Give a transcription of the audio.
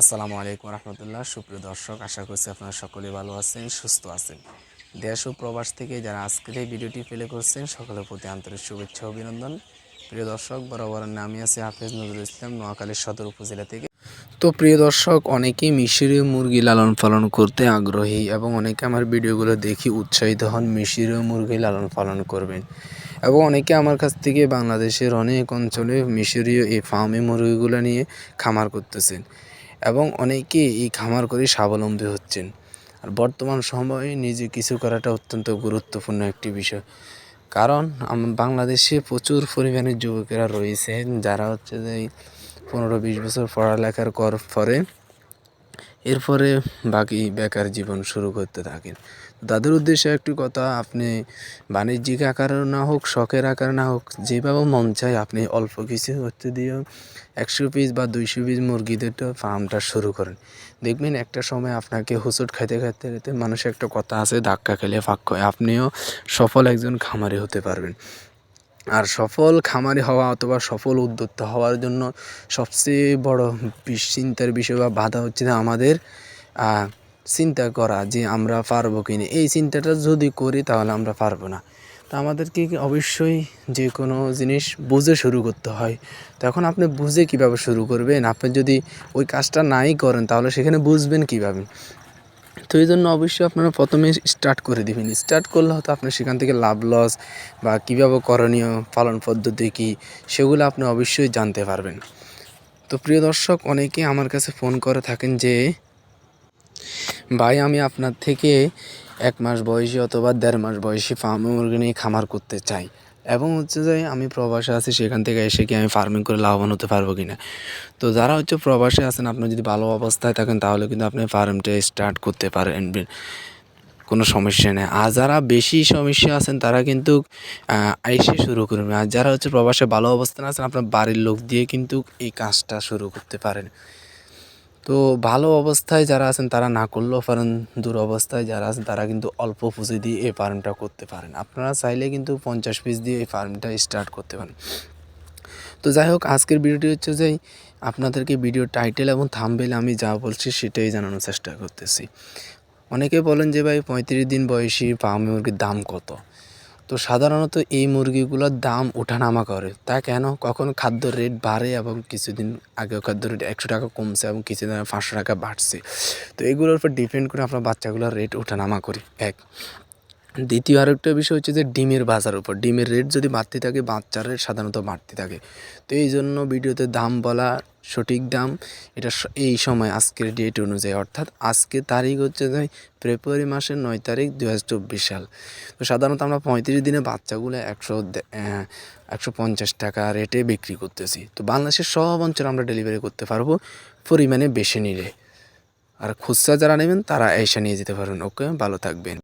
আসসালামু আলাইকুম রহমতুল্লাহ। সুপ্রিয় দর্শক, আশা করছি আপনারা সকলে ভালো আছেন, সুস্থ আছেন। দেশ ও প্রবাস থেকে যারা আজকের এই ভিডিওটি প্লে করছেন, সকলের প্রতি আন্তরিক শুভেচ্ছা অভিনন্দন। প্রিয় দর্শক, বরাবর নামই আছে হাফেজ নজরুল ইসলাম নোয়াখালী সদর উপজেলা থেকে। তো প্রিয় দর্শক, অনেকেই মিশরীয় মুরগি লালন পালন করতে আগ্রহী এবং অনেকে আমার ভিডিওগুলো দেখি উৎসাহিত হন মিশরীয় মুরগি লালন পালন করবেন। এবং অনেকে আমার কাছ থেকে বাংলাদেশের অনেক অঞ্চলে মিশরীয় এই ফার্মে মুরগিগুলো নিয়ে খামার করতেছেন। এবং অনেকে এই খামার করে স্বাবলম্বী হচ্ছেন। আর বর্তমান সময়ে নিজে কিছু করাটা অত্যন্ত গুরুত্বপূর্ণ একটি বিষয়। কারণ বাংলাদেশে প্রচুর পরিমাণে যুবকেরা রয়েছেন, যারা হচ্ছে যে এই পনেরো বিশ বছর পড়ালেখার কর। পরে এরপরে বাকি বেকার জীবন শুরু করতে থাকেন। তাদের উদ্দেশ্যে একটি কথা, আপনি বাণিজ্যিক আকারে না হোক, শখের আকারে না হোক, যেভাবে মন চায় আপনি অল্প কিছু হচ্ছে দিয়ে একশো পিস বা দুইশো পিস মুরগিদের ফার্মটা শুরু করেন। দেখবেন একটা সময় আপনাকে হুসুট খাইতে খাইতে খেতে মানুষ একটা কথা আছে, ধাক্কা খেলে ফাঁক হয় আপনিও সফল একজন খামারি হতে পারবেন। আর সফল খামারি হওয়া অথবা সফল উদ্যোক্তা হওয়ার জন্য সবচেয়ে বড় চিন্তার বিষয় বা বাধা হচ্ছে যে আমাদের চিন্তা করা যে আমরা পারব কি না। এই চিন্তাটা যদি করি তাহলে আমরা পারব না। তো আমাদেরকে অবশ্যই যে কোনো জিনিস বুঝে শুরু করতে হয়। তখন আপনি বুঝে কীভাবে শুরু করবেন? আপনি যদি ওই কাজটা নাই করেন তাহলে সেখানে বুঝবেন কীভাবে? তো এই জন্য অবশ্যই আপনারা প্রথমে স্টার্ট করে দিবেন। স্টার্ট করলে হয়তো আপনার সেখান থেকে লাভ লস বা কীভাবে করণীয়, পালন পদ্ধতি কী, সেগুলো আপনি অবশ্যই জানতে পারবেন। তো প্রিয় দর্শক, অনেকে আমার কাছে ফোন করে থাকেন যে, ভাই, আমি আপনার থেকে এক মাস বয়সী অথবা দেড় মাস বয়সী ফার্মে মুরগি নিয়ে খামার করতে চাই। এবং হচ্ছে যে আমি প্রবাসে আছি, সেখান থেকে এসে কি আমি ফার্মিং করে লাভবান হতে পারব কি না তো যারা হচ্ছে প্রবাসে আছেন, আপনি যদি ভালো অবস্থায় থাকেন, তাহলে কিন্তু আপনি ফার্মটা স্টার্ট করতে পারেন। কোনো সমস্যা নেই। আর যারা বেশি সমস্যা আছেন, তারা কিন্তু এসে শুরু করবেন। আর যারা হচ্ছে প্রবাসে ভালো অবস্থানে আছেন, আপনার বাড়ির লোক দিয়ে কিন্তু এই কাজটা শুরু করতে পারেন। তো ভালো অবস্থায় যারা আছেন, তারা না করলেও পারেন। দূর অবস্থায় যারা আছেন, তারা কিন্তু অল্প পুঁজি দিয়ে এই ফার্মটা করতে পারেন। আপনারা চাইলে কিন্তু পঞ্চাশ পিস দিয়ে এই ফার্মটা স্টার্ট করতে পারেন। তো যাই হোক, আজকের ভিডিওটি হচ্ছে যে, আপনাদেরকে ভিডিও টাইটেল এবং থাম্বেল আমি যা বলছি সেটাই জানানোর চেষ্টা করতেছি। অনেকে বলেন যে, ভাই, পঁয়ত্রিশ দিন বয়সী ফার্ম মুরগির দাম কত? তো সাধারণত এই মুরগিগুলোর দাম ওঠানামা করে। তা কেন? কখন খাদ্য রেট বাড়ে এবং কিছুদিন আগে খাদ্য রেট একশো টাকা কমছে এবং কিছুদিন পাঁচশো টাকা বাড়ছে। তো এগুলোর উপর ডিপেন্ড করে আমরা বাচ্চাগুলোর রেট ওঠানামা করি। এক দ্বিতীয় আরেকটা বিষয় হচ্ছে যে ডিমের বাজার উপর। ডিমের রেট যদি বাড়তে থাকে, বাচ্চার রেট সাধারণত বাড়তে থাকে। তো এই জন্য ভিডিওতে দাম বলা সঠিক দাম, এটা এই সময় আজকের ডেট অনুযায়ী। অর্থাৎ আজকে তারিখ হচ্ছে যে ফেব্রুয়ারি মাসের নয় তারিখ দু হাজার চব্বিশ সাল। তো সাধারণত আমরা পঁয়ত্রিশ দিনে বাচ্চাগুলো একশো একশো পঞ্চাশ টাকা রেটে বিক্রি করতেছি। তো বাংলাদেশের সব অঞ্চলে আমরা ডেলিভারি করতে পারব পরিমাণে বেশি নিলে। আর খুচরা যারা নেবেন, তারা এসে নিয়ে যেতে পারবেন। ওকে, ভালো থাকবেন।